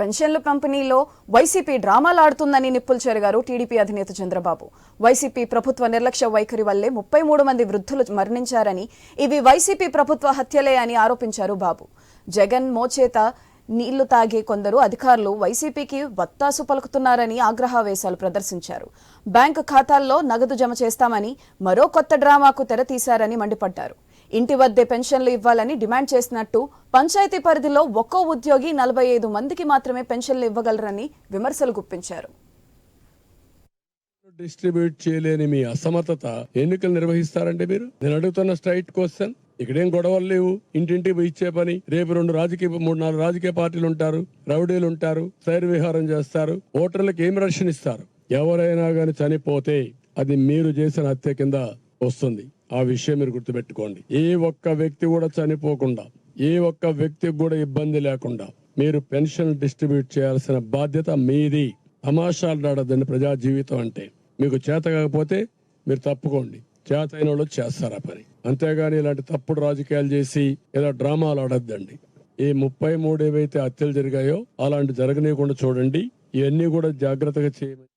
పెన్షన్ల పంపిణీలో వైసీపీ డ్రామాలాడుతుందని నిప్పులు చెరిగారు టీడీపీ అధినేత చంద్రబాబు. వైసీపీ ప్రభుత్వ నిర్లక్ష్య వైఖరి వల్లే ముప్పై మూడు మంది వృద్ధులు మరణించారని ఇవి వైసీపీ ప్రభుత్వ హత్యలే అని ఆరోపించారు బాబు. జగన్ మోచేత నీళ్ళు తాగే కొందరు అధికారులు వైసీపీకి వత్తాసు పలుకుతున్నారని ఆగ్రహావేశాలు ప్రదర్శించారు. బ్యాంకు ఖాతాల్లో నగదు జమ చేస్తామని మరో కొత్త డ్రామాకు తెరతీశారని మండిపడ్డారు. ఇంటి వద్దే పెన్షన్లు ఇవ్వాలని డిమాండ్ చేసినట్టు పంచాయతీ పరిధిలో ఒక్కో ఉద్యోగి నలభై ఐదు మందికి మాత్రమే పెన్షన్లు ఇవ్వగలరని విమర్శలు గుప్పించారు. డిస్ట్రిబ్యూట్ చేయలేని మీ అసమర్థత ఎన్నికలు నిర్వహిస్తారంటే మీరు? నేను అడుగుతున్న స్ట్రైట్ క్వశ్చన్ ఇక్కడేం గొడవలు లేవు? ఇంటింటి ఇచ్చే పని రేపు రెండు రాజకీయ మూడు నాలుగు రాజకీయ పార్టీలు ఉంటారు రౌడీలు ఉంటారు సైర్ విహారం చేస్తారు ఓటర్లకు ఏం రక్షణ ఇస్తారు? ఎవరైనా గాని చనిపోతే అది మీరు చేసిన హత్య కింద వస్తుంది. ఆ విషయం మీరు గుర్తుపెట్టుకోండి. ఏ ఒక్క వ్యక్తి కూడా చనిపోకుండా ఏ ఒక్క వ్యక్తికి కూడా ఇబ్బంది లేకుండా మీరు పెన్షన్ డిస్ట్రిబ్యూట్ చేయాల్సిన బాధ్యత మీది. తమాషాలు ఆడదండి ప్రజా జీవితం అంటే. మీకు చేత కాకపోతే మీరు తప్పుకోండి. చేత అయిన వాళ్ళు చేస్తారు ఆ పని. అంతేగాని ఇలాంటి తప్పుడు రాజకీయాలు చేసి ఏదో డ్రామాలు ఆడద్దండి. ఈ ముప్పై మూడు ఏవైతే హత్యలు జరిగాయో అలాంటి జరగనీయకుండా చూడండి. ఇవన్నీ కూడా జాగ్రత్తగా చేయమని